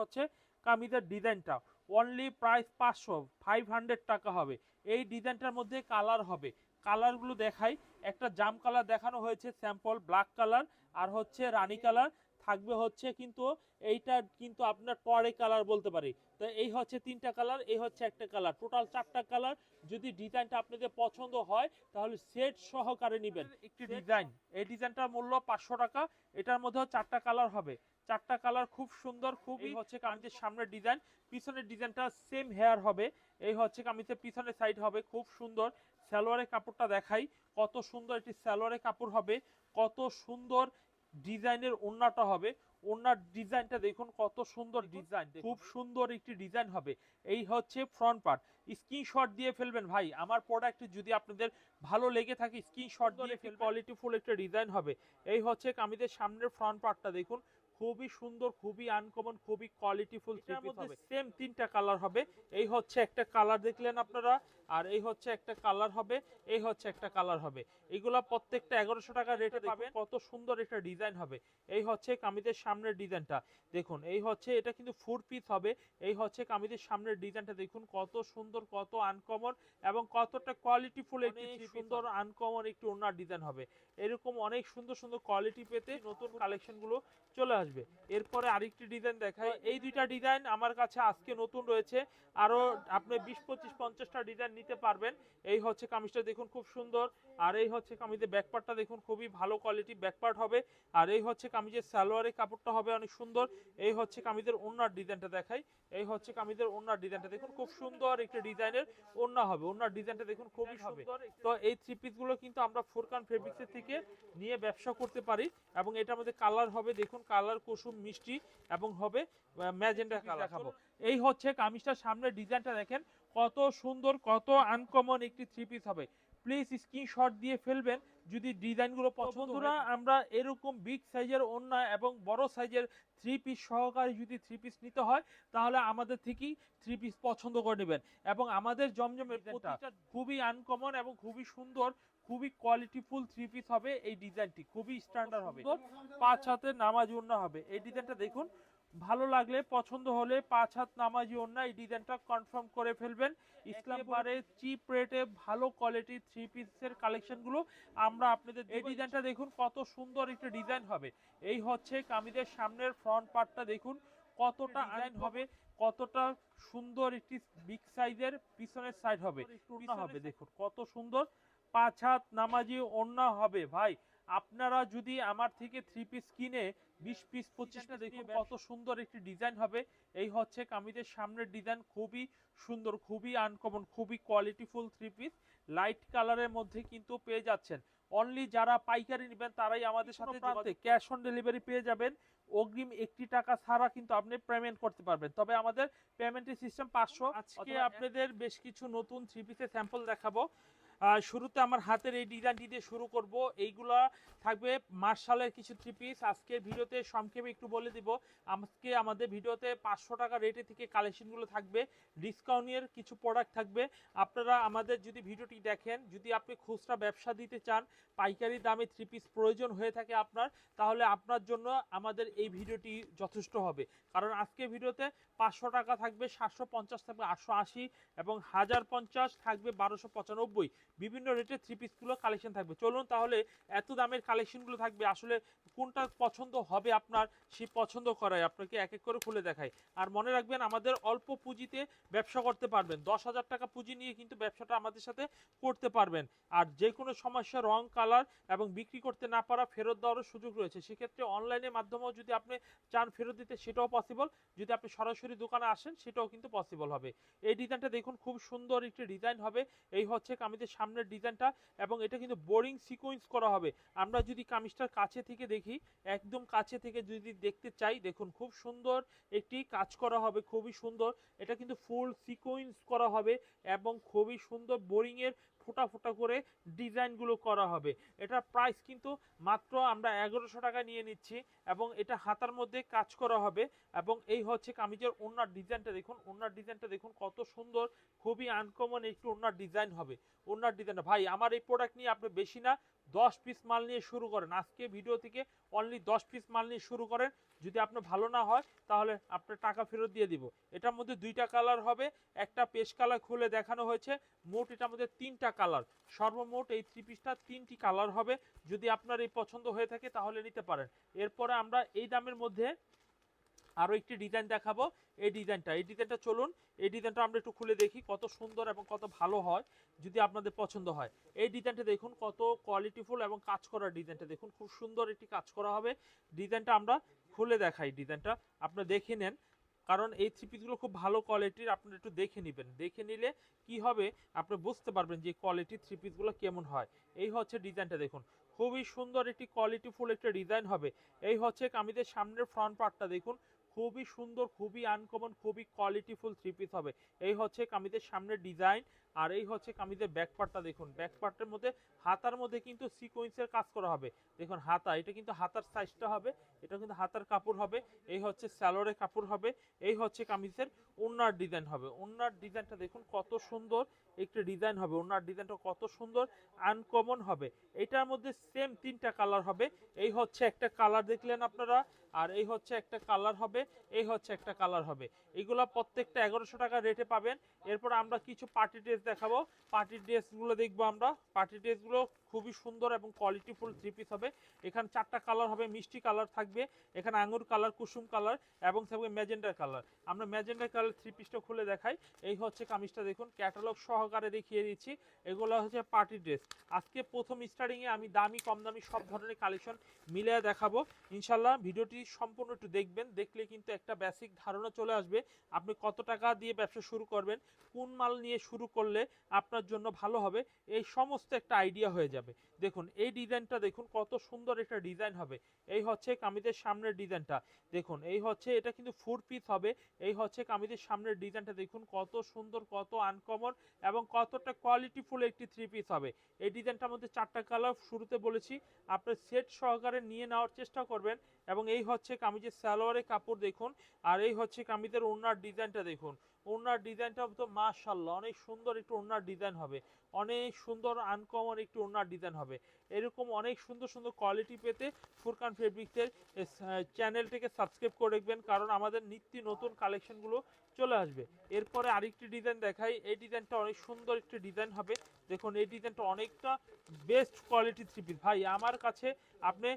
হচ্ছে কামিজের ডিজাইনটা। অনলি প্রাইস পাঁচশো ফাইভ হান্ড্রেড টাকা হবে। এই ডিজাইনটার মধ্যে কালার হবে। কালারগুলো দেখাই। একটা জাম কালার দেখানো হয়েছে স্যাম্পল ব্ল্যাক কালার আর হচ্ছে রানী কালার থাকবে হচ্ছে কিন্তু এইটা কিন্তু আপনার টরে কালার বলতে পারি। তো এই হচ্ছে তিনটা কালার এই হচ্ছে একটা কালার টোটাল চারটা কালার যদি ডিজাইনটা আপনাদের পছন্দ হয় তাহলে সেট সহকারে নেবেন। একটি ডিজাইন এই ডিজাইনটার মূল্য পাঁচশো টাকা। এটার মধ্যেও চারটা কালার হবে। চারটা কালার খুব সুন্দর খুবই হচ্ছে কামিজের সামনের ডিজাইন। পিছনের ডিজাইনটা সেম হেয়ার হবে। এই হচ্ছে কামিজের পিছনের সাইড হবে খুব সুন্দর। সালোয়ারের কাপড়টা দেখাই কত সুন্দর একটি সালোয়ারের কাপড় হবে কত সুন্দর ডিজাইনের ওড়নাটা হবে। ওড়নার ডিজাইনটা দেখুন কত সুন্দর ডিজাইন খুব সুন্দর একটি ডিজাইন হবে। এই হচ্ছে ফ্রন্ট পার্ট স্ক্রিনশট দিয়ে ফেলবেন ভাই। আমার প্রোডাক্ট যদি আপনাদের ভালো লেগে থাকে স্ক্রিনশট দিয়ে কোয়ালিটিফুল একটা ডিজাইন হবে। এই হচ্ছে কামিজের সামনের ফ্রন্ট পার্টটা দেখুন খুবই সুন্দর খুবই আনকমন খুবই কোয়ালিটিফুল থ্রি পিস হবে। সেম তিনটা কালার হবে। এই হচ্ছে একটা কালার দেখলেন আপনারা আর এই হচ্ছে একটা কালার হবে এই হচ্ছে একটা কালার হবে। এগুলা প্রত্যেকটা এগারোশো টাকা রেটে পাবেন। কত সুন্দর একটা ডিজাইন হবে। এই হচ্ছে কামিজের সামনের ডিজাইনটা দেখুন এই হচ্ছে এটা কিন্তু ফোর পিস হবে। এই হচ্ছে কামিজের সামনের ডিজাইনটা দেখুন কত সুন্দর কত আনকমন এবং কতটা কোয়ালিটিফুল একটি সুন্দর আনকমন একটি ওনার ডিজাইন হবে। এরকম অনেক সুন্দর সুন্দর কোয়ালিটি পেতে নতুন কালেকশনগুলো চলে আসবে। এরপরে আরেকটি ডিজাইন দেখাই। এই দুইটা ডিজাইন আমার কাছে আজকে নতুন রয়েছে। আরও আপনি বিশ পঁচিশ পঞ্চাশটা ডিজাইন নিতে পারবেন। এই হচ্ছে কামিজটা দেখুন খুব সুন্দর। আর এই হচ্ছে কামিজের ব্যাকপার্টটা দেখুন খুবই ভালো কোয়ালিটি ব্যাকপার্ট হবে। আর এই হচ্ছে কামিজের সালোয়ারের কাপড়টা হবে অনেক সুন্দর। এই হচ্ছে কামিজের ওনার ডিজাইনটা দেখাই। এই হচ্ছে কামিজের ওনার ডিজাইনটা। দেখুন খুব সুন্দর একটা ডিজাইনের ওন্না হবে। ওনার ডিজাইনটা দেখুন খুবই সুন্দর। তো এই থ্রি পিসগুলো কিন্তু আমরা ফোরকান ফেব্রিক্সের থেকে নিয়ে ব্যবসা করতে পারি এবং এটার মধ্যে কালার হবে দেখুন কালার কুসুম মিষ্টি এবং হবে ম্যাজেন্ডা কালার দেখাবো। এই হচ্ছে কামিজটার সামনে ডিজাইনটা দেখেন কত সুন্দর কত আনকমন একটি থ্রি পিস হবে। প্লিজ স্ক্রিনশট দিয়ে ফেলবেন যদি ডিজাইনগুলো পছন্দরা আমরা এরকম বিগ সাইজের ওন্না এবং বড় সাইজের থ্রি পিস সহকারে যদি থ্রি পিস নিতে হয় তাহলে আমাদের থেকেই থ্রি পিস পছন্দ করে নেবেন। এবং আমাদের জমজমের প্রতিটা খুবই আনকমন এবং খুবই সুন্দর খুবই কোয়ালিটিফুল থ্রি পিস হবে এই ডিজাইনটি। খুবই স্ট্যান্ডার্ড হবে। পাঁচ হাতে নামাজ ওন্না হবে। এই ডিজাইনটা দেখুন ভালো লাগলে পছন্দ হলে পাঁচ হাত নামাজি ওন্না এই ডিজাইনটা কনফার্ম করে ফেলবেন। ইসলামবারে চিপ রেটে ভালো কোয়ালিটির থ্রি পিসের কালেকশনগুলো আমরা আপনাদের এই ডিজাইনটা দেখুন কত সুন্দর একটা ডিজাইন হবে। এই হচ্ছে কামিজের সামনের ফ্রন্ট পার্টটা দেখুন কতটা ডিজাইন হবে কতটা সুন্দর একটি বিগ সাইজের পিছনের সাইড হবে। হবে দেখুন। কত সুন্দর পাঁচ হাত নামাজি ওড়না হবে। ভাই আপনারা যদি আমার থেকে থ্রি পিস কিনে বিশ পিস পঁচিশটা কত সুন্দর একটি ডিজাইন হবে। এই হচ্ছে কামিজের সামনের ডিজাইন খুবই সুন্দর খুবই আনকমন খুবই কোয়ালিটিফুল থ্রি পিস লাইট কালারের মধ্যে কিন্তু পেয়ে যাচ্ছেন। অনলি যারা পাইকারি নেবেন তারাই আমাদের সাথে প্রান্তে ক্যাশ অন ডেলিভারি পেয়ে যাবেন। অগ্রিম একটি টাকা ছাড়া কিন্তু আপনি পেমেন্ট করতে পারবেন। তবে আমাদের পেমেন্টের সিস্টেম পাঁচশো। আজকে আপনাদের বেশ কিছু নতুন থ্রি পিসের স্যাম্পল দেখাবো। শুরুতে আমার হাতের এই ডিজাইনটি দিয়ে শুরু করব। এইগুলা থাকবে মার্শালের কিছু থ্রি পিস আজকের ভিডিওতে সংক্ষেপে একটু বলে দিব। আজকে আমাদের ভিডিওতে পাঁচশো টাকা রেটে থেকে কালেকশনগুলো থাকবে। ডিসকাউন্টের কিছু প্রোডাক্ট থাকবে। আপনারা আমাদের যদি ভিডিওটি দেখেন, যদি আপনি খুচরা ব্যবসা দিতে চান, পাইকারি দামে থ্রি পিস প্রয়োজন হয়ে থাকে আপনার, তাহলে আপনার জন্য আমাদের এই ভিডিওটি যথেষ্ট হবে। কারণ আজকে ভিডিওতে পাঁচশো টাকা থাকবে, সাতশো পঞ্চাশ থাকবে, আটশো আশি এবং হাজার পঞ্চাশ থাকবে বারোশো পঁচানব্বই। বিভিন্ন রেটের থ্রি পিসগুলো কালেকশন থাকবে। চলুন তাহলে এত দামের কালেকশনগুলো থাকবে, আসলে কোনটা পছন্দ হবে আপনার, সেই পছন্দ করায় আপনাকে এক এক করে খুলে দেখায় আর মনে রাখবেন, আমাদের অল্প পুঁজিতে ব্যবসা করতে পারবেন। দশ হাজার টাকা পুঁজি নিয়ে কিন্তু ব্যবসাটা আমাদের সাথে করতে পারবেন। আর যে কোনো সমস্যা, রং কালার এবং বিক্রি করতে না পারা ফেরত দেওয়ারও সুযোগ রয়েছে। সেক্ষেত্রে অনলাইনের মাধ্যমেও যদি আপনি চান ফেরত দিতে, সেটাও পসিবল যদি আপনি সরাসরি দোকানে আসেন, সেটাও কিন্তু পসিবল হবে। এই ডিজাইনটা দেখুন, খুব সুন্দর একটি ডিজাইন হবে। এই হচ্ছে কামিজের সামনের ডিজাইনটা এবং এটা কিন্তু বোরিং সিকোয়েন্স করা হবে। আমরা যদি কামিজটার কাছে থেকে দেখি, একদম কাছে থেকে যদি দেখতে চাই, দেখুন, খুব সুন্দর একটি কাজ করা হবে, খুবই সুন্দর। এটা কিন্তু ফুল সিকোয়েন্স করা হবে এবং খুবই সুন্দর বোরিং এর ফোটা ফোটা করে ডিজাইনগুলো করা হবে। এটার প্রাইস কিন্তু মাত্র আমরা এগারোশো টাকা নিয়ে নিচ্ছি এবং এটা হাতার মধ্যে কাজ করা হবে এবং এই হচ্ছে কামিজের ওনার ডিজাইনটা দেখুন, ওনার ডিজাইনটা দেখুন কত সুন্দর, খুবই আনকমন একটু ওনার ডিজাইন হবে। ওনার ডিজাইনটা ভাই, আমার এই প্রোডাক্ট নিয়ে আপনি বেশি না দশ পিস মাল নিয়ে শুরু করেন। আজকে ভিডিও থেকে অনলি দশ পিস মাল নিয়ে শুরু করেন। যদি আপনার ভালো না হয়, তাহলে আপনার টাকা ফেরত দিয়ে দিব। এটার মধ্যে দুইটা কালার হবে। একটা পেশ কালার খুলে দেখানো হয়েছে। মোট এটার মধ্যে তিনটা কালার সর্বমোট এই থ্রি পিসটা তিনটি কালার হবে। যদি আপনার এই পছন্দ হয়ে থাকে, তাহলে নিতে পারেন। এরপরে আমরা এই দামের মধ্যে আরও একটি ডিজাইন দেখাবো। এই ডিজাইনটা এই ডিজাইনটা চলুন, এই ডিজাইনটা আমরা একটু খুলে দেখি কত সুন্দর এবং কত ভালো হয় যদি আপনাদের পছন্দ হয়। এই ডিজাইনটা দেখুন, কত কোয়ালিটিফুল এবং কাজ করা ডিজাইনটা দেখুন, খুব সুন্দর একটি কাজ করা হবে। ডিজাইনটা আমরা খুলে দেখাই ডিজাইনটা আপনারা দেখে নেন, কারণ এই থ্রি পিসগুলো খুব ভালো কোয়ালিটির আপনারা একটু দেখে নেবেন। দেখে নিলে কি হবে? আপনি বুঝতে পারবেন যে কোয়ালিটির থ্রি পিসগুলো কেমন হয়। এই হচ্ছে ডিজাইনটা দেখুন, খুবই সুন্দর একটি কোয়ালিটিফুল একটা ডিজাইন হবে। এই হচ্ছে কামিজের সামনের ফ্রন্ট পার্টটা দেখুন খুবই সুন্দর খুবই আনকমন খুবই কোয়ালিটিফুল থ্রি পিস হবে। এই হচ্ছে কামিজের সামনে ডিজাইন আর এই হচ্ছে কামিজের ব্যাক পার্টটা দেখুন। ব্যাক পার্টের মধ্যে হাতার মধ্যে কিন্তু সিকোয়েন্সের কাজ করা হবে। দেখুন, হাতা, এটা কিন্তু হাতার সাইজটা হবে এটা কিন্তু হাতার কাপড় হবে, এই হচ্ছে স্যালোরের কাপড় হবে, এই হচ্ছে কামিজের ওনার ডিজাইন হবে। ওনার ডিজাইনটা দেখুন কত সুন্দর একটি ডিজাইন হবে ওনার ডিজাইনটা কত সুন্দর আনকমন হবে। এটার মধ্যে সেম তিনটা কালার হবে, এই হচ্ছে একটা কালার দেখলেন আপনারা, আর এই হচ্ছে একটা কালার হবে, এই হচ্ছে একটা কালার হবে। এইগুলা প্রত্যেকটা এগারোশো টাকা রেটে পাবেন। এরপর আমরা কিছু পার্টি ড্রেস দেখাবো। পার্টি ড্রেসগুলো দেখব আমরা। পার্টি ড্রেসগুলো খুবই সুন্দর এবং কোয়ালিটিফুল থ্রি পিস হবে। এখানে চারটা কালার হবে, মিষ্টি কালার থাকবে, এখানে আঙুর কালার কুসুম কালার এবং থাকবে ম্যাজেন্ডার কালার আমরা ম্যাজেন্ডার কালার থ্রি পিসটা খুলে দেখাই। এই হচ্ছে কামিজটা দেখুন ক্যাটালগ সহকারে দেখিয়ে দিচ্ছি। এগুলো হচ্ছে পার্টি ড্রেস আজকে প্রথম স্টার্টিংয়ে আমি দামি, কম দামি সব ধরনের কালেকশন মিলিয়ে দেখাবো। ইনশাল্লাহ ভিডিওটি সম্পূর্ণ একটু দেখবেন, দেখলে কিন্তু একটা বেসিক ধারণা চলে আসবে আপনি কত টাকা দিয়ে ব্যবসা শুরু করবেন, কোন মাল নিয়ে শুরু করলে আপনার জন্য ভালো হবে, এই সমস্ত একটা আইডিয়া হয়ে যাবে। দেখুন, এই ডিজাইনটা দেখুন, কত সুন্দর একটা ডিজাইন হবে। এই হচ্ছে কামিজের সামনের ডিজাইনটা। দেখুন, এই হচ্ছে, এটা কিন্তু ফোর পিস হবে। এই হচ্ছে কামিজের সামনের ডিজাইনটা দেখুন, কত সুন্দর, কত আনকমন এবং কতটা কোয়ালিটিফুল একটি থ্রি পিস হবে। এই ডিজাইনটার মধ্যে চারটা কালার শুরুতে বলেছি। আপনার সেট সহকারে নিয়ে নেওয়ার চেষ্টা করবেন এবং এই হচ্ছে কামিজের সালোয়ারের কাপড় দেখুন, আর এই হচ্ছে কামিজের ওনার ডিজাইনটা দেখুন। ওনার ডিজাইনটা তো মাশাল্লাহ অনেক সুন্দর একটু ওনার ডিজাইন হবে, অনেক সুন্দর আনকমন একটু ওনার ডিজাইন হবে। এরকম অনেক সুন্দর সুন্দর কোয়ালিটি পেতে ফুরকান ফেব্রিক্সের চ্যানেলটিকে সাবস্ক্রাইব করে রাখবেন কারণ আমাদের নিত্য নতুন কালেকশনগুলো চলে আসবে। এরপরে আরেকটি ডিজাইন দেখাই, এই ডিজাইনটা অনেক সুন্দর একটি ডিজাইন হবে। দেখুন, এই ডিজাইনটা অনেকটা বেস্ট কোয়ালিটি থ্রি পিস ভাই, আমার কাছে আপনি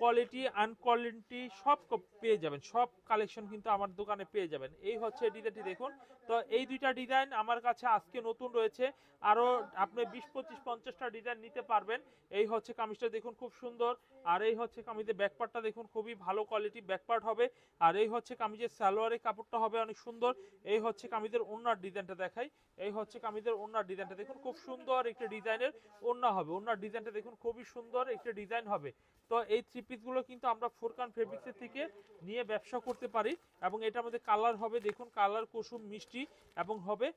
কোয়ালিটি আনকোয়ালিটি সব পেয়ে যাবেন। সব কালেকশন কিন্তু আমার দোকানে পেয়ে যাবেন। এই হচ্ছে ডিজাইনটি দেখুন। তো এই দুইটা ডিজাইন আমার কাছে আজকে নতুন রয়েছে। আরও আপনি বিশ, পঁচিশ, পঞ্চাশটা ডিজাইন নিতে পারবেন। এই হচ্ছে কামিজটা দেখুন খুব সুন্দর। আর এই হচ্ছে কামিজের ব্যাকপার্টটা দেখুন, খুবই ভালো কোয়ালিটি ব্যাকপার্ট হবে। আর এই হচ্ছে কামিজের সালোয়ারের কাপড়টা হবে অনেক সুন্দর। এই হচ্ছে কামিজের ওনার ডিজাইনটা দেখাই। এই হচ্ছে কামিজের ওনার ডিজাইনটা দেখুন, খুব সুন্দর একটা ডিজাইনের ওন্না হবে। ওনার ডিজাইনটা দেখুন, খুবই সুন্দর একটা ডিজাইন হবে। তো এই থ্রি পিসগুলো কিন্তু আমরা ফোরকান ফেব্রিক্সের থেকে নিয়ে ব্যবসা করতে পারি এবং এটার মধ্যে কালার হবে দেখুন কালার কুসুম মিষ্টি এবং হবে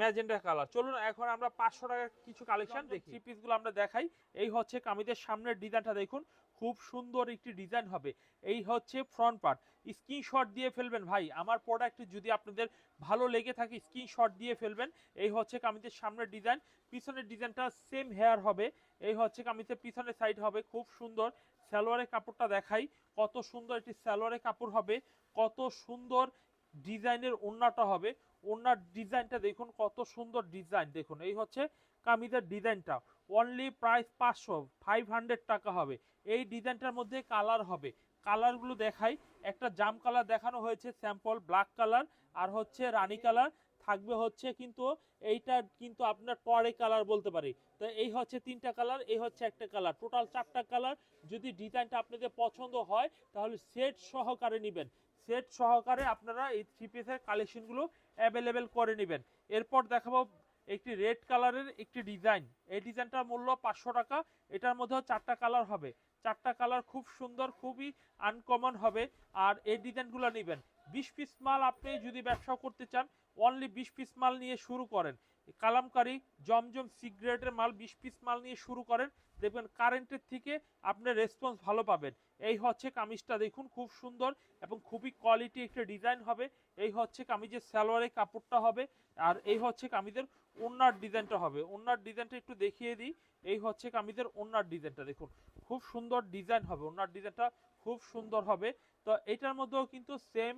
ম্যাজেন্ডা কালার চলুন এখন আমরা পাঁচশো টাকার কিছু কালেকশন দেখি। থ্রি পিসগুলো আমরা দেখাই। এই হচ্ছে কামিজের সামনের ডিজাইনটা দেখুন। খুব সুন্দর একটি ডিজাইন হবে। এই হচ্ছে ফ্রন্ট পার্ট স্ক্রিনশট দিয়ে ফেলবেন, ভাই। আমার প্রোডাক্ট যদি আপনাদের ভালো লেগে থাকে স্ক্রিনশট দিয়ে ফেলবেন। এই হচ্ছে কামিজের সামনের ডিজাইন পিছনের ডিজাইনটা সেম হেয়ার হবে। এই হচ্ছে কামিজের পিছনের সাইড হবে। খুব সুন্দর সালোয়ারের কাপড়টা দেখাই। কত সুন্দর একটি সালোয়ারের কাপড় হবে। কত সুন্দর ডিজাইনের ওড়নাটা হবে। ওড়নার ডিজাইনটা দেখুন, কত সুন্দর ডিজাইন। দেখুন, এই হচ্ছে কামিজের ডিজাইনটা। অনলি প্রাইস পাঁচশো ফাইভ হান্ড্রেড টাকা হবে। এই ডিজাইনটার মধ্যে কালার হবে। কালারগুলো দেখাই। একটা জাম কালার দেখানো হয়েছে, স্যাম্পল, ব্ল্যাক কালার, আর হচ্ছে রানী কালার। থাকবে হচ্ছে কিন্তু এইটা কিন্তু আপনার টরে কালার বলতে পারি। তো এই হচ্ছে তিনটা কালার, এই হচ্ছে একটা কালার। টোটাল চারটা কালার। যদি ডিজাইনটা আপনাদের পছন্দ হয়, তাহলে সেট সহকারে নেবেন। সেট সহকারে আপনারা এই থ্রি পিসের কালেকশনগুলো অ্যাভেলেবেল করে নেবেন। এরপর দেখাবো একটি রেড কালারের একটি ডিজাইন এই ডিজাইনটার মূল্য পাঁচশো টাকা। এটার মধ্যেও চারটা কালার হবে। চারটা কালার খুব সুন্দর, খুবই আনকমন হবে। আর এই ডিজাইনগুলো নেবেন। বিশ পিস মাল আপনি যদি ব্যবসা করতে চান অনলি বিশ পিস মাল নিয়ে শুরু করেন। কালামকারি জমজম সিগারেটের মাল বিশ পিস মাল নিয়ে শুরু করেন। দেখবেন কারেন্টের থেকে আপনি রেসপন্স ভালো পাবেন। এই হচ্ছে কামিজটা দেখুন, খুব সুন্দর এবং খুবই কোয়ালিটি একটা ডিজাইন হবে। এই হচ্ছে কামিজের সালোয়ারের কাপড়টা হবে। আর এই হচ্ছে কামিজের ওনার ডিজাইনটা হবে। ওনার ডিজাইনটা একটু দেখিয়ে দিই। এই হচ্ছে কামিজের ওনার ডিজাইনটা, দেখুন। খুব সুন্দর ডিজাইন হবে ওনার ডিজাইনটা খুব সুন্দর হবে। তো এটার মধ্যেও কিন্তু সেম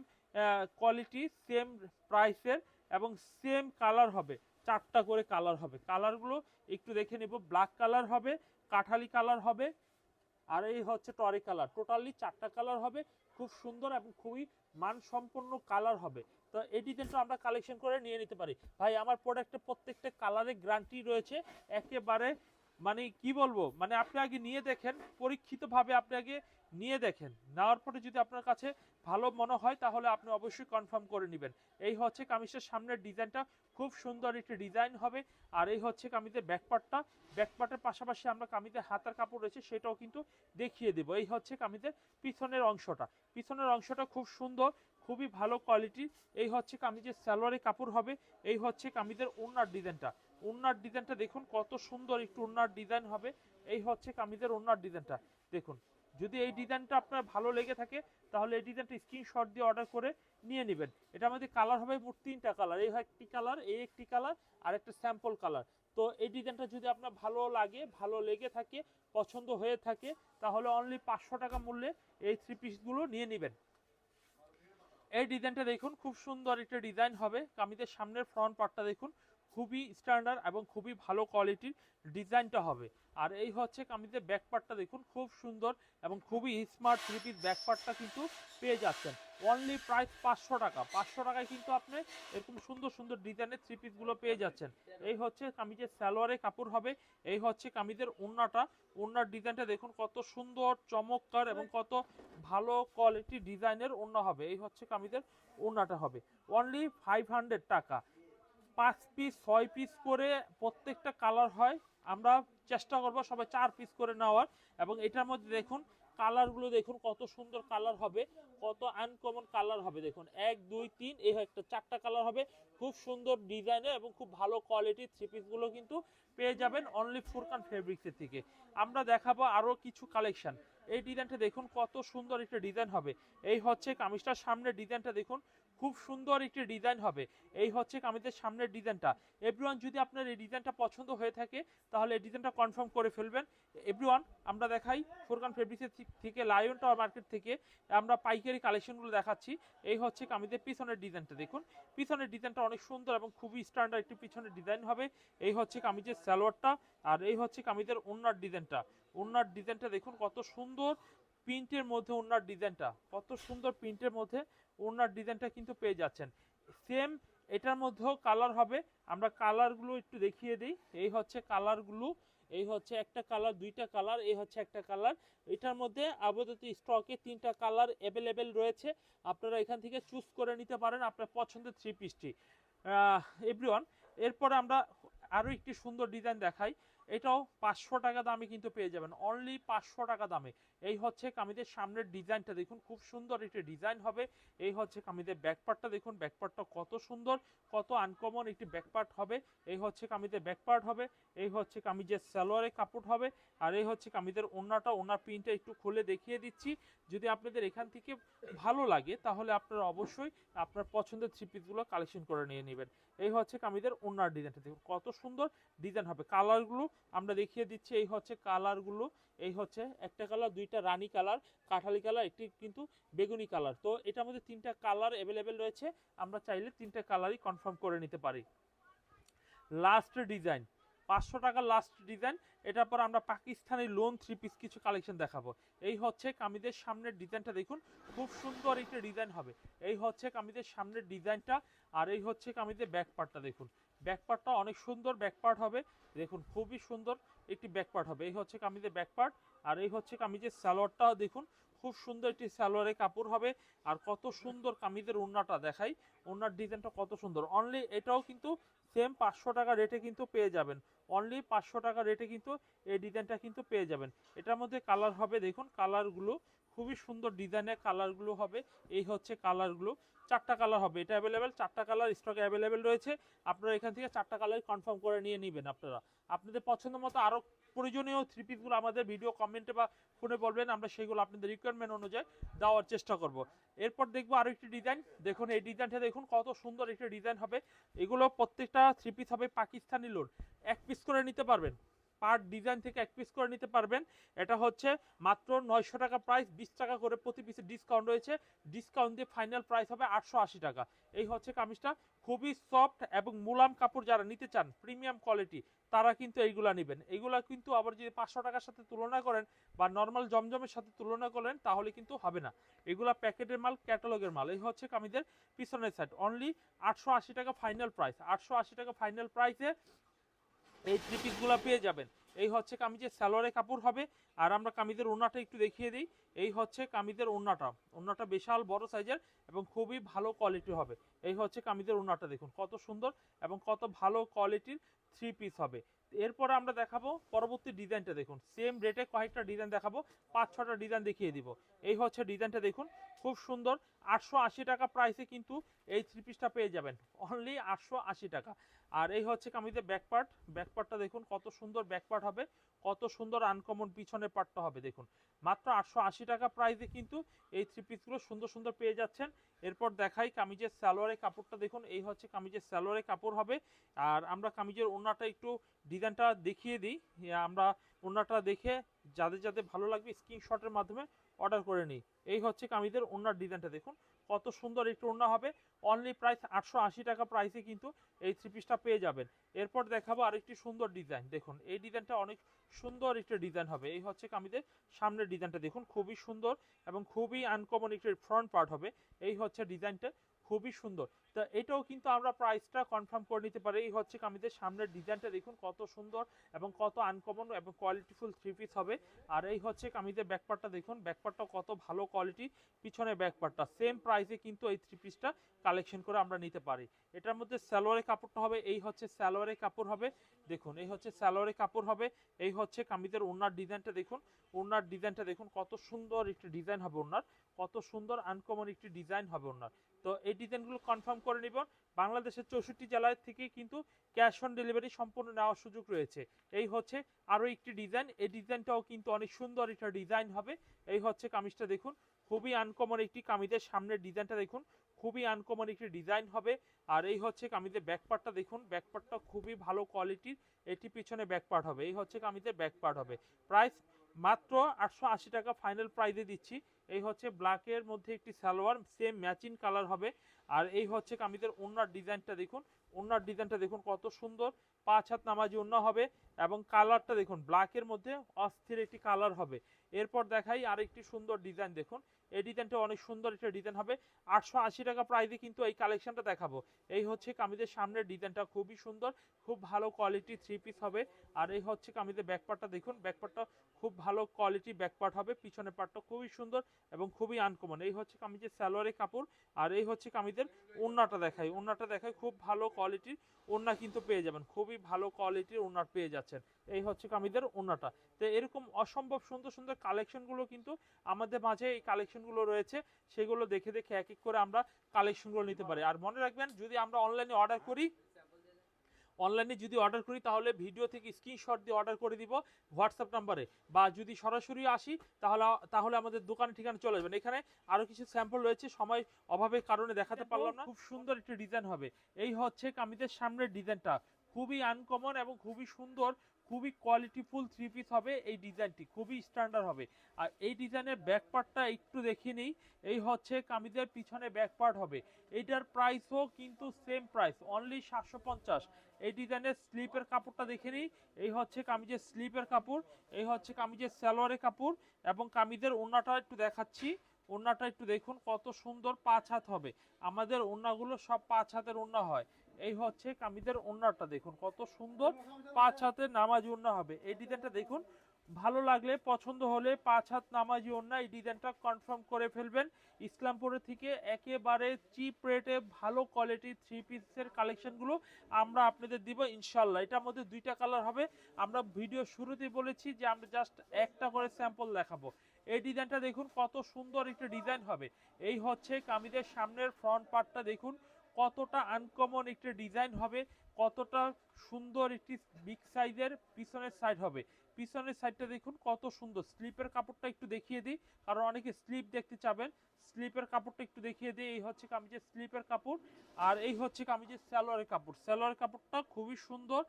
কোয়ালিটি সেম প্রাইসের এবং সেম কালার হবে। চারটা করে কালার হবে। কালারগুলো একটু দেখে নেব। ব্ল্যাক কালার হবে, কাঠালি কালার হবে, আর এই হচ্ছে টরে কালার টোটালি চারটা কালার হবে, খুব সুন্দর এবং খুবই মানসম্পন্ন কালার হবে। তো ডিজাইনটা আমরা কালেকশন করে নিয়ে নিতে পারি। ভাই, আমার প্রোডাক্টে প্রত্যেকটা কালারে গ্যারান্টি রয়েছে। একেবারে মানে কি বলব? মানে আপনি আগে নিয়ে দেখেন, পরীক্ষিতভাবে আপনি আগে নিয়ে দেখেন। নেওয়ার পরে যদি আপনার কাছে ভালো মনে হয়, তাহলে আপনি অবশ্যই কনফার্ম করে নেবেন। এই হচ্ছে কামিজের সামনের ডিজাইনটা। খুব সুন্দর একটি ডিজাইন হবে। আর এই হচ্ছে কামিজের ব্যাকপার্টটা ব্যাকপার্টের পাশাপাশি আমরা কামিজের হাতার কাপড় রয়েছে, সেটাও কিন্তু দেখিয়ে দেবো। এই হচ্ছে কামিজের পিছনের অংশটা। পিছনের অংশটা খুব সুন্দর, খুবই ভালো কোয়ালিটির এই হচ্ছে কামিজের সালোয়ারের কাপড় হবে। এই হচ্ছে কামিজের ওনার ডিজাইনটা। ওনার ডিজাইনটা দেখুন, কত সুন্দর একটু ওনার ডিজাইন হবে। এই হচ্ছে কামিজের ওনার ডিজাইনটা। দেখুন, যদি এই ডিজাইনটা আপনার ভালো লেগে থাকে, তাহলে এই ডিজাইনটা স্ক্রিনশট দিয়ে অর্ডার করে নিয়ে নেবেন। এটা আমাদের কালার হবে মোট তিনটা কালার এই হয় একটি কালার এই একটি কালার আর একটা স্যাম্পল কালার তো এই ডিজাইনটা যদি আপনার ভালো লাগে, ভালো লেগে থাকে, পছন্দ হয়ে থাকে, তাহলে অনলি পাঁচশো টাকা মূল্যে এই থ্রি পিসগুলো নিয়ে নেবেন। এই ডিজাইনটা দেখুন, খুব সুন্দর একটা ডিজাইন হবে। কামিজের সামনের ফ্রন্ট পার্টটা দেখুন খুবই স্ট্যান্ডার্ড এবং খুবই ভালো কোয়ালিটির ডিজাইনটা হবে। আর এই হচ্ছে কামিজের ব্যাক পার্টটা দেখুন, খুব সুন্দর এবং খুবই স্মার্ট থ্রি পিস ব্যাক পার্টটা কিন্তু পেয়ে যাচ্ছেন। অনলি প্রাইস পাঁচশো টাকা। পাঁচশো টাকায় কিন্তু আপনি এরকম সুন্দর সুন্দর ডিজাইনের থ্রি পিসগুলো পেয়ে যাচ্ছেন। এই হচ্ছে কামিজের সালোয়ারের কাপড় হবে। এই হচ্ছে কামিজের ওড়নাটা। ওড়নার ডিজাইনটা দেখুন, কত সুন্দর, চমৎকার এবং কত ভালো কোয়ালিটি ডিজাইনের ওড়না হবে। এই হচ্ছে কামিজের ওড়নাটা হবে। অনলি ফাইভ হান্ড্রেড টাকা। পাঁচ পিস ছয় পিস করে প্রত্যেকটা কালার হয়। আমরা চেষ্টা করব সবাই চার পিস করে নেওয়ার। এবং এটার মধ্যে দেখুন কালারগুলো দেখুন কত সুন্দর কালার হবে, কত আনকমন কালার হবে। দেখুন, এক, দুই, তিন, এই একটা চারটা কালার হবে। খুব সুন্দর ডিজাইনের এবং খুব ভালো কোয়ালিটির থ্রি পিসগুলো কিন্তু পেয়ে যাবেন অনলি ফুরকান ফেব্রিক্সের থেকে। আমরা দেখাবো আরও কিছু কালেকশন এই ডিজাইনটা দেখুন কত সুন্দর একটা ডিজাইন হবে। এই হচ্ছে কামিজটার সামনে ডিজাইনটা দেখুন খুব সুন্দর একটি ডিজাইন হবে। এই হচ্ছে কামিজের সামনের ডিজাইনটা এভরিওয়ান যদি আপনার এই ডিজাইনটা পছন্দ হয়ে থাকে, তাহলে এই ডিজাইনটা কনফার্ম করে ফেলবেন। এভরিওয়ান আমরা দেখাই ফুরকান ফেব্রিক্সের থেকে লায়ন টাওয়ার মার্কেট থেকে, আমরা পাইকারি কালেকশনগুলো দেখাচ্ছি। এই হচ্ছে কামিজের পিছনের ডিজাইনটা দেখুন। পিছনের ডিজাইনটা অনেক সুন্দর এবং খুবই স্ট্যান্ডার্ড একটি পিছনের ডিজাইন হবে। এই হচ্ছে কামিজের সালোয়ারটা, আর এই হচ্ছে কামিজের ওনার ডিজাইনটা ওনার ডিজাইনটা দেখুন কত সুন্দর প্রিন্টের মধ্যে ওনার ডিজাইনটা, কত সুন্দর প্রিন্টের মধ্যে ওনার ডিজাইনটা কিন্তু পেয়ে যাচ্ছেন। সেম এটার মধ্যেও কালার হবে। আমরা কালারগুলো একটু দেখিয়ে দিই। এই হচ্ছে কালারগুলো এই হচ্ছে একটা কালার দুইটা কালার এই হচ্ছে একটা কালার এটার মধ্যে আপাতত স্টকে তিনটা কালার অ্যাভেলেবেল রয়েছে। আপনারা এখান থেকে চুজ করে নিতে পারেন আপনার পছন্দের থ্রি পিসটি এভরিওয়ান এরপরে আমরা আরও একটি সুন্দর ডিজাইন দেখাই। এটাও পাঁচশো টাকা দামে কিন্তু পেয়ে যাবেন। অনলি পাঁচশো টাকা দামে। এই হচ্ছে কামিজের সামনের ডিজাইনটা দেখুন, খুব সুন্দর একটি ডিজাইন হবে। এই হচ্ছে কামিজের ব্যাকপার্টটা দেখুন ব্যাকপার্টটা কত সুন্দর, কত আনকমন একটি ব্যাকপার্ট হবে। এই হচ্ছে কামিজের ব্যাকপার্ট হবে, এই হচ্ছে কামিজের সালোয়ারের কাপড় হবে, আর এই হচ্ছে কামিজের ওড়নাটা ওনার প্রিন্টটা একটু খুলে দেখিয়ে দিচ্ছি। যদি আপনাদের এখান থেকে ভালো লাগে, তাহলে আপনারা অবশ্যই আপনার পছন্দের থ্রি পিসগুলো কালেকশন করে নিয়ে নেবেন। এই হচ্ছে কামিজের ওনার ডিজাইনটা দেখুন, কত সুন্দর ডিজাইন হবে। কালারগুলো আমরা দেখিয়ে দিচ্ছি, এই হচ্ছে কালারগুলো এই হচ্ছে একটা কালার, দুইটা রানী কালার, কাঠালি কালার, একটি কিন্তু বেগুনি কালার। তো এটার মধ্যে তিনটা কালার অ্যাভেলেবেল রয়েছে, আমরা চাইলে তিনটা কালারই কনফার্ম করে নিতে পারি। লাস্ট ডিজাইন পাঁচশো টাকা লাস্ট ডিজাইন এটার পর আমরা পাকিস্তানি লোন থ্রি পিস কিছু কালেকশন দেখাবো। এই হচ্ছে কামিজের সামনের ডিজাইনটা দেখুন, খুব সুন্দর একটা ডিজাইন হবে। এই হচ্ছে কামিজের সামনের ডিজাইনটা আর এই হচ্ছে কামিজের ব্যাক পার্টটা দেখুন। ব্যাক পার্টটা অনেক সুন্দর ব্যাকপার্ট হবে। দেখুন, খুবই সুন্দর একটি ব্যাকপার্ট হবে। এই হচ্ছে কামিজের ব্যাক পার্ট আর এই হচ্ছে কামিজের সালোয়ারটাও দেখুন, খুব সুন্দর একটি সালোয়ারের কাপড় হবে আর কত সুন্দর কামিজের ওড়নাটা দেখাই। ওড়নার ডিজাইনটা কত সুন্দর। অনলি এটাও কিন্তু সেম পাঁচশো টাকা রেটে কিন্তু পেয়ে যাবেন। অনলি পাঁচশো টাকা রেটে কিন্তু এই ডিজাইনটা কিন্তু পেয়ে যাবেন। এটার মধ্যে কালার হবে, দেখুন কালারগুলো খুবই সুন্দর ডিজাইনের কালারগুলো হবে। এই হচ্ছে কালারগুলো চারটা কালার হবে। এটা অ্যাভেলেবেল চারটা কালার স্টকে অ্যাভেলেবেল রয়েছে। আপনারা এখান থেকে চারটা কালার কনফার্ম করে নিয়ে নেবেন আপনারা। আপনাদের পছন্দ মতো আরও প্রয়োজনীয় থ্রি পিসগুলো আমাদের ভিডিও কমেন্টে বা ফোনে বলবেন, আমরা সেগুলো আপনাদের রিকোয়ারমেন্ট অনুযায়ী দেওয়ার চেষ্টা করব। এরপর দেখব আরও একটি ডিজাইন দেখুন, এই ডিজাইনটা দেখুন, কত সুন্দর একটি ডিজাইন হবে। এগুলো প্রত্যেকটা থ্রি পিস হবে পাকিস্তানি লোড এক পিস করে নিতে পারবেন। পার ডিজাইন থেকে এক পিস করে নিতে পারবেন। এটা হচ্ছে মাত্র নয়শো টাকা প্রাইস বিশ টাকা করে প্রতি পিসে ডিসকাউন্ট রয়েছে। ডিসকাউন্ট দিয়ে ফাইনাল প্রাইস হবে আটশো আশি টাকা। এই হচ্ছে কামিজটা। খুবই সফট এবং মুলাম কাপড় যারা নিতে চান প্রিমিয়াম কোয়ালিটি তারা কিন্তু এইগুলা নেবেন। এইগুলা কিন্তু আবার যদি পাঁচশো টাকার সাথে তুলনা করেন বা নর্মাল জমজমের সাথে তুলনা করেন, তাহলে কিন্তু হবে না। এগুলা প্যাকেটের মাল ক্যাটালগের মাল। এই হচ্ছে কামিজের পিছনের সাইড অনলি আটশো আশি টাকা ফাইনাল প্রাইস আটশো আশি টাকা ফাইনাল প্রাইসে এই থ্রি পিসগুলো পেয়ে যাবেন। এই হচ্ছে কামিজের স্যালোয়ারে কাপড় হবে। আর আমরা কামিজের ওড়নাটা একটু দেখিয়ে দিই। এই হচ্ছে কামিজের ওড়নাটা। ওড়নাটা বিশাল, বড় সাইজের এবং খুবই ভালো কোয়ালিটি হবে। এই হচ্ছে কামিজের ওড়নাটা দেখুন, কত সুন্দর এবং কত ভালো কোয়ালিটির থ্রি পিস হবে। এরপর আমরা দেখাবো পরবর্তী ডিজাইনটা দেখুন। সেম রেটে কয়েকটা ডিজাইন দেখাবো, পাঁচ ছটা ডিজাইন দেখিয়ে দিব। এই হচ্ছে ডিজাইনটা দেখুন, খুব সুন্দর। আটশো আশি টাকা প্রাইসে কিন্তু এই থ্রি পিসটা পেয়ে যাবেন। অনলি আটশো আশি টাকা। আর এই হচ্ছে কামিজের ব্যাকপার্ট ব্যাকপার্টটা দেখুন, কত সুন্দর ব্যাকপার্ট হবে। কত সুন্দর আনকমন পিছনের পার্টটা হবে, দেখুন। মাত্র আটশো আশি টাকা প্রাইসে কিন্তু এই থ্রি পিসগুলো সুন্দর সুন্দর পেয়ে যাচ্ছেন। এরপর দেখাই কামিজের সালোয়ারের কাপড়টা, দেখুন, এই হচ্ছে কামিজের সালোয়ারের কাপড় হবে। আর আমরা কামিজের ওড়নাটা একটু ডিজাইনটা দেখিয়ে দিই। আমরা ওড়নাটা দেখে যাদের যাদের ভালো লাগবে স্ক্রিনশটের মাধ্যমে অর্ডার করে নিই। এই হচ্ছে কামিজের ওড়নার ডিজাইনটা দেখুন। কত সুন্দর একটু ওড়না হবে। অনলি প্রাইস আটশো আশি টাকা প্রাইসে কিন্তু এই থ্রি পিসটা পেয়ে যাবেন। এরপর দেখাবো আরেকটি সুন্দর ডিজাইন দেখুন, এই ডিজাইনটা অনেক সুন্দর একটা ডিজাইন হবে। এই হচ্ছে কামিজের সামনের ডিজাইনটা দেখুন, খুবই সুন্দর এবং খুবই আনকমন একটি ফ্রন্ট পার্ট হবে। এই হচ্ছে ডিজাইনটা খুবই সুন্দর। তা এটাও কিন্তু আমরা প্রাইসটা কনফার্ম করে নিতে পারি। এই হচ্ছে কামিজের সামনের ডিজাইনটা দেখুন কত সুন্দর এবং কত আনকমন এবং কোয়ালিটিফুল থ্রি পিস হবে। আর এই হচ্ছে কামিজের ব্যাকপার্টটা দেখুন ব্যাকপার্টটা কত ভালো কোয়ালিটি পিছনে ব্যাকপার্টটা সেম প্রাইসে কিন্তু এই থ্রি পিসটা কালেকশন করে আমরা নিতে পারি। এটার মধ্যে স্যালোয়ারের কাপড়টা হবে, এই হচ্ছে স্যালোয়ারের কাপড় হবে। দেখুন, এই হচ্ছে স্যালোয়ারের কাপড় হবে। এই হচ্ছে কামিজের ওনার ডিজাইনটা দেখুন ওনার ডিজাইনটা দেখুন কত সুন্দর একটি ডিজাইন হবে ওনার কত সুন্দর আনকমন একটি ডিজাইন হবে ওনার তো এই ডিজাইনগুলো কনফার্ম করে নিব। বাংলাদেশের চৌষট্টি জেলায় থেকে কিন্তু ক্যাশ অন ডেলিভারি সম্পূর্ণ নেওয়ার সুযোগ রয়েছে। এই হচ্ছে আরও একটি ডিজাইন। এই ডিজাইনটাও কিন্তু অনেক সুন্দর একটা ডিজাইন হবে। এই হচ্ছে কামিজটা দেখুন। খুবই আনকমন একটি কামিজের সামনের ডিজাইনটা দেখুন। খুবই আনকমন একটি ডিজাইন হবে। আর এই হচ্ছে কামিজের ব্যাকপার্টটা দেখুন। ব্যাকপার্টটা খুবই ভালো কোয়ালিটির এটি পিছনে ব্যাকপার্ট হবে। এই হচ্ছে কামিজের ব্যাকপার্ট হবে। প্রাইস মাত্র আটশো আশি টাকা। ফাইনাল প্রাইজে দিচ্ছি। এই হচ্ছে ব্ল্যাকের মধ্যে একটি সালোয়ার সেম ম্যাচিং কালার হবে। আর এই হচ্ছে কামিজের ওনার ডিজাইনটা দেখুন। ওনার ডিজাইনটা দেখুন কত সুন্দর। পাঁচ হাত নামাজি ওনা হবে। এবং কালারটা দেখুন ব্ল্যাকের মধ্যে অস্থির একটি কালার হবে। এরপর দেখাই আরেকটি সুন্দর ডিজাইন দেখুন। এই ডিজাইনটা অনেক সুন্দর একটা ডিজাইন হবে। আটশো আশি টাকা প্রাইসে কিন্তু এই কালেকশনটা দেখাবো। এই হচ্ছে কামিজের সামনের ডিজাইনটা খুবই সুন্দর, খুব ভালো কোয়ালিটি থ্রি পিস হবে। আর এই হচ্ছে কামিজের ব্যাকপার্টটা দেখুন ব্যাকপার্টটা খুব ভালো কোয়ালিটি ব্যাকপার্ট হবে। পিছনের পার্টটা খুবই সুন্দর এবং খুবই আনকমন এই হচ্ছে কামিজের স্যালোয়ারের কাপড় আর এই হচ্ছে কামিজের ওড়নাটা দেখাই। ওড়নাটা দেখাই খুব ভালো কোয়ালিটির ওড়না কিন্তু পেয়ে যাবেন। খুবই ভালো কোয়ালিটির ওড়নার পেয়ে যাচ্ছেন এই হচ্ছে কামিজের ওড়নাটা তো এরকম অসম্ভব সুন্দর সুন্দর কালেকশনগুলো কিন্তু আমাদের মাঝে এই কালেকশনগুলো রয়েছে। সেগুলো দেখে দেখে এক এক করে আমরা কালেকশনগুলো নিতে পারি। আর মনে রাখবেন যদি আমরা অনলাইনে অর্ডার করি অনলাইনে যদি অর্ডার করি তাহলে ভিডিও থেকে স্ক্রিনশট দিয়ে অর্ডার করে দিব হোয়াটসঅ্যাপ নাম্বারে বা যদি সরাসরি আসি তাহলে তাহলে আমাদের দোকানের ঠিকানা চলে যাবেন এখানে আরও কিছু স্যাম্পল রয়েছে সময় অভাবের কারণে দেখাতে পারলাম না। খুব সুন্দর একটি ডিজাইন হবে। এই হচ্ছে কামিজের সামনের ডিজাইনটা খুবই আনকমন এবং খুবই সুন্দর, খুবই কোয়ালিটিফুল থ্রি পিস হবে এই ডিজাইনটি খুবই স্ট্যান্ডার্ড হবে। আর এই ডিজাইনের ব্যাক পার্টটা একটু দেখে নিই, এই হচ্ছে কামিজের পিছনে ব্যাক পার্ট হবে। এইটার প্রাইসও কিন্তু সেম প্রাইস অনলি সাতশো পঞ্চাশ। এই ডিজাইনের স্লিপের কাপড়টা দেখে নিই, এই হচ্ছে কামিজের স্লিপের কাপড়, এই হচ্ছে কামিজের সালোয়ারের কাপড় এবং কামিজের ওড়নাটা একটু দেখাচ্ছি। ওড়নাটা একটু দেখুন, কত সুন্দর পাঁচ হাত হবে। আমাদের ওড়নাগুলো সব পাঁচ হাতের ওড়না হয়। এই হচ্ছে কামিজের ওড়নাটা দেখুন কত সুন্দর। পাঁচ হাতে নামাজ ওড়না হবে। এই ডিজাইনটা দেখুন, ভালো লাগলে, পছন্দ হলে পাঁচ হাত নামাজি অন্য এই ডিজাইনটা কনফার্ম করে ফেলবেন। ইসলামপুরের থেকে একেবারে চিপ রেটে ভালো কোয়ালিটির থ্রি পিসের কালেকশনগুলো আমরা আপনাদের দিব ইনশাল্লাহ এটার মধ্যে দুইটা কালার হবে। আমরা ভিডিও শুরুতেই বলেছি যে আমরা জাস্ট একটা করে স্যাম্পল দেখাবো। এই ডিজাইনটা দেখুন, কত সুন্দর একটা ডিজাইন হবে। এই হচ্ছে কামিদের সামনের ফ্রন্ট পার্টটা দেখুন কতটা আনকমন একটি ডিজাইন হবে, কতটা সুন্দর একটি বিগ সাইজের পিছনের সাইড হবে। পিছনের সাইডটা দেখুন কত সুন্দর। স্লিপের কাপড়টা একটু দেখিয়ে দিই, কারণ অনেকে স্লিপ দেখতে চাবেন। স্লিপের কাপড়টা একটু দেখিয়ে দিই, এই হচ্ছে কামিজের স্লিপের কাপড়, আর এই হচ্ছে কামিজের সালোয়ারের কাপড়। সালোয়ারের কাপড়টা খুবই সুন্দর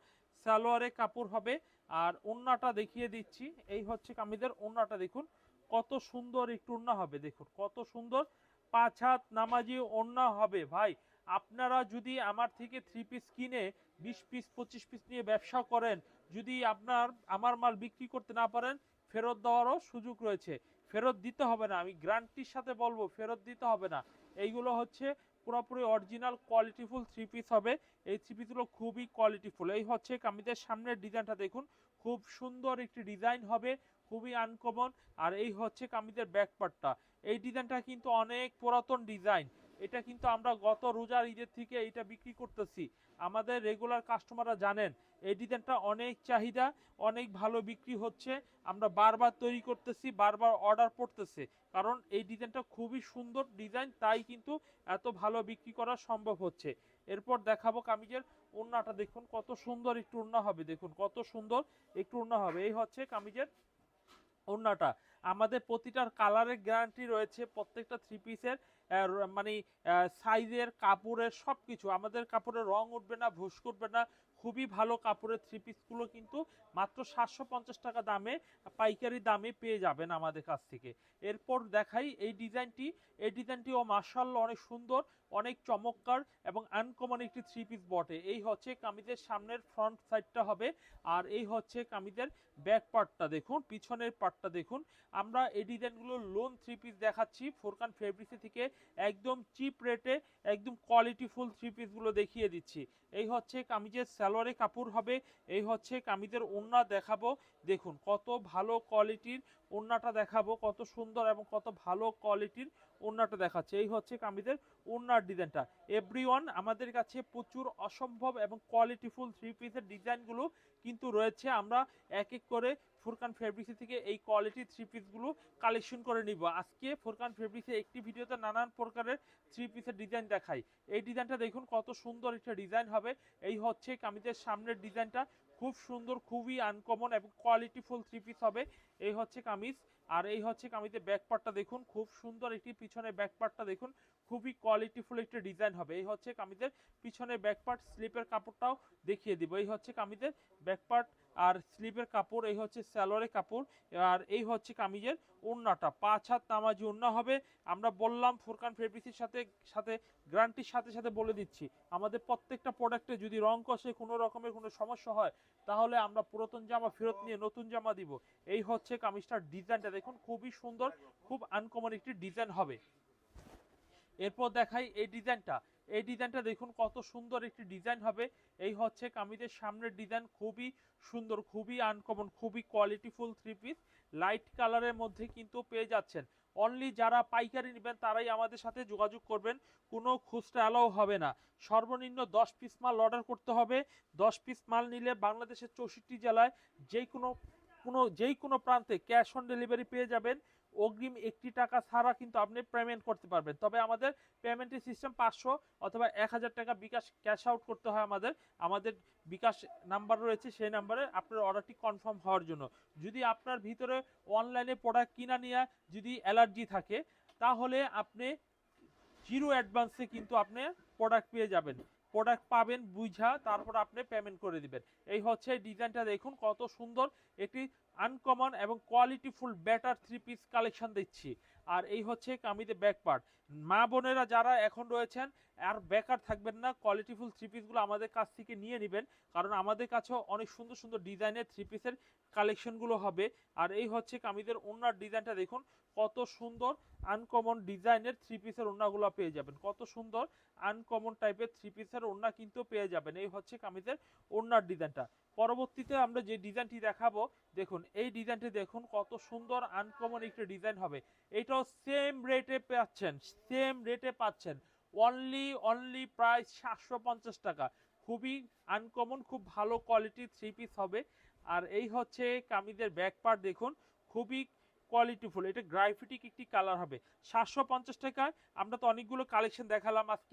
সালোয়ারের কাপড় হবে। আর ওন্নাটা দেখিয়ে দিচ্ছি, এই হচ্ছে কামিজের ওন্নাটা দেখুন, কত সুন্দর একটু ওন্না হবে, দেখুন কত সুন্দর। পাঁচ হাত নামাজি ওন্না হবে, ভাই। আপনারা যদি আমার থেকে থ্রি পিস কিনে, বিশ পিস পঁচিশ পিস নিয়ে ব্যবসা করেন, যদি আপনার, আমার মাল বিক্রি করতে না পারেন, ফেরত দেওয়ারও সুযোগ রয়েছে। ফেরত দিতে হবে না, আমি গ্যারান্টির সাথে বলব, ফেরত দিতে হবে না। এইগুলো হচ্ছে পুরোপুরি অরিজিনাল কোয়ালিটিফুল থ্রি পিস হবে। এই থ্রি পিসগুলো খুবই কোয়ালিটিফুল এই হচ্ছে কামিজের সামনের ডিজাইনটা দেখুন। খুব সুন্দর একটি ডিজাইন হবে, খুবই আনকমন আর এই হচ্ছে কামিজের ব্যাক পার্টটা এই ডিজাইনটা কিন্তু অনেক পুরাতন ডিজাইন। এটা কিন্তু আমরা গত রোজার ঈদের থেকে এটা বিক্রি করতেছি। আমাদের রেগুলার কাস্টমাররা জানেন, এই ডিজাইনটা অনেক চাহিদা, অনেক ভালো বিক্রি হচ্ছে। আমরা বারবার তৈরি করতেছি, বারবার অর্ডার পড়তেছে। কারণ এই ডিজাইনটা খুবই সুন্দর ডিজাইন, তাই কিন্তু এত ভালো বিক্রি করা সম্ভব হচ্ছে। এরপর দেখাবো কামিজের ওড়নাটা, দেখুন কত সুন্দর একটু ওড়না হবে, দেখুন কত সুন্দর একটু ওড়না হবে। এই হচ্ছে কামিজের ওড়নাটা। আমাদের প্রতিটার কালারের গ্যারান্টি রয়েছে প্রত্যেকটা থ্রি পিসের মানে সাইজের কাপড়ের সব কিছু আমাদের কাপড়ের রং উঠবে না ভুস করবে না খুবই ভালো কাপড়ের থ্রি পিসগুলো কিন্তু মাত্র সাতশো পঞ্চাশ টাকা দামে, পাইকারি দামে পেয়ে যাবেন আমাদের কাছ থেকে। এরপর দেখাই এই ডিজাইনটি। এই ডিজাইনটিও মার্শাল্লাহ অনেক সুন্দর, অনেক চমৎকার এবং আনকমন একটি থ্রি পিস বটে। এই হচ্ছে কামিজের সামনের ফ্রন্ট সাইডটা হবে আর এই হচ্ছে কামিজের ব্যাক পার্টটা দেখুন, পিছনের পার্টটা দেখুন। আমরা এই ডিজাইনগুলো লোন থ্রি পিস দেখাচ্ছি ফোরকান ফেব্রিক্সি থেকে একদম চিপ রেটে একদম কোয়ালিটিফুল থ্রি পিসগুলো দেখিয়ে দিচ্ছি। এই হচ্ছে কামিজের সালোয়ারে কাপড় হবে। এই হচ্ছে কামিজের ওড়না দেখাবো। দেখুন কত ভালো কোয়ালিটির ওড়নাটা দেখাবো, কত সুন্দর এবং কত ভালো কোয়ালিটির ওড়নাটা দেখাচ্ছে। এই হচ্ছে কামিজের ওড়নার ডিজাইনটা। এভরিওয়ান আমাদের কাছে প্রচুর অসম্ভব এবং কোয়ালিটিফুল থ্রি পিসের ডিজাইনগুলো কিন্তু রয়েছে। আমরা এক এক করে ফুরকান ফেব্রিক্সি থেকে এই কোয়ালিটি থ্রি পিসগুলো কালেকশন করে নিব। আজকে ফুরকান ফেব্রিক্সের একটি ভিডিওতে নানান প্রকারের থ্রি পিসের ডিজাইন দেখাই। এই ডিজাইনটা দেখুন কত সুন্দর একটা ডিজাইন হবে। এই হচ্ছে কামিজের সামনের ডিজাইনটা। খুব সুন্দর, খুবই আনকমন এবং কোয়ালিটিফুল থ্রি পিস হবে। এই হচ্ছে কামিজ। আর এই হচ্ছে কামিজে ব্যাক পার্টটা দেখুন। খুব সুন্দর একটি পিছনে ব্যাক পার্টটা দেখুন। খুবই কোয়ালিটিফুল একটি ডিজাইন হবে। এই হচ্ছে কামিজের পিছনে ব্যাক পার্ট স্লিপের কাপড়টাও দেখিয়ে দিব। এই হচ্ছে কামিজের ব্যাক পার্ট আর স্লিপের কাপড়, এই হচ্ছে স্যালোয়ারের কাপড়, আর এই হচ্ছে কামিজের ওড়নাটা। পাঁচ হাত নামাজি ওড়না হবে। আমরা বললাম ফুরকান ফেব্রিক্সের সাথে সাথে গ্যারান্টির সাথে সাথে বলে দিচ্ছি। আমাদের প্রত্যেকটা প্রোডাক্টে যদি রং কষে কোনো রকমের কোনো সমস্যা হয়, তাহলে আমরা পুরাতন জামা ফেরত নিয়ে নতুন জামা দিব। এই হচ্ছে কামিজটার ডিজাইনটা। দেখুন, খুবই সুন্দর, খুব আনকমন একটি ডিজাইন হবে। এরপর দেখাই এই ডিজাইনটা। এই ডিজাইনটা দেখুন কত সুন্দর একটি ডিজাইন হবে। এই হচ্ছে কামিজের সামনের ডিজাইন, খুবই সুন্দর, খুবই আনকমন খুবই কোয়ালিটিফুল থ্রি পিস লাইট কালারের মধ্যে কিন্তু পেয়ে যাচ্ছেন। অনলি যারা পাইকারি নেবেন, তারাই আমাদের সাথে যোগাযোগ করবেন। কোনো খুচরা অ্যালাও হবে না। সর্বনিম্ন দশ পিস মাল অর্ডার করতে হবে। দশ পিস মাল নিলে বাংলাদেশের চৌষট্টি জেলায় যে কোনো কোনো যেই কোনো প্রান্তে ক্যাশ অন ডেলিভারি পেয়ে যাবেন। অগ্রিম একটি টাকা ছাড়া কিন্তু আপনি পেমেন্ট করতে পারবেন। তবে আমাদের পেমেন্টের সিস্টেম পাঁচশো অথবা এক হাজার টাকা বিকাশ ক্যাশ আউট করতে হয় আমাদের। আমাদের বিকাশ নাম্বার রয়েছে, সেই নাম্বারে আপনার অর্ডারটি কনফার্ম হওয়ার জন্য। যদি আপনার ভিতরে অনলাইনে প্রোডাক্ট কিনা নিয়ে যদি অ্যালার্জি থাকে, তাহলে আপনি জিরো অ্যাডভান্সে কিন্তু আপনি প্রোডাক্ট পেয়ে যাবেন। প্রোডাক্ট পাবেন বুঝা, তারপর আপনি পেমেন্ট করে দিবেন। এই হচ্ছে ডিজাইনটা দেখুন, কত সুন্দর। একটি আনকমন এবং qualityful better three piece collection দিচ্ছি। আর এই হচ্ছে কামিদে ব্যাক পার্ট মা বোনেরা যারা এখন রয়েছেন, আর বেকার থাকবেন না কোয়ালিটিফুল থ্রি পিসগুলো আমাদের কাছ থেকে নিয়ে নেবেন। কারণ আমাদের কাছেও অনেক সুন্দর সুন্দর ডিজাইনের থ্রি পিসের কালেকশনগুলো হবে। আর এই হচ্ছে কামিদের ওনার ডিজাইনটা দেখুন কত সুন্দর আনকমন ডিজাইনের থ্রি পিসের ওড়নাগুলো পেয়ে যাবেন। কত সুন্দর আনকমন টাইপের থ্রি পিসের ওড়না কিন্তু পেয়ে যাবেন। এই হচ্ছে কামিজের ওড়নার ডিজাইনটা। পরবর্তীতে আমরা যে ডিজাইনটি দেখাবো, দেখুন, এই ডিজাইনটি দেখুন, কত সুন্দর আনকমন একটি ডিজাইন হবে। এটাও সেম রেটে পাচ্ছেন সেম রেটে পাচ্ছেন। অনলি অনলি প্রায় সাতশো পঞ্চাশ টাকা। খুবই আনকমন খুব ভালো কোয়ালিটির থ্রি পিস হবে। আর এই হচ্ছে কামিজের ব্যাক পার্ট দেখুন, খুবই কোয়ালিটিফুল এটা গ্রাফিটিক একটি কালার হবে। সাতশো পঞ্চাশ টাকায় আমরা তো অনেকগুলো কালেকশন দেখালাম, আজকে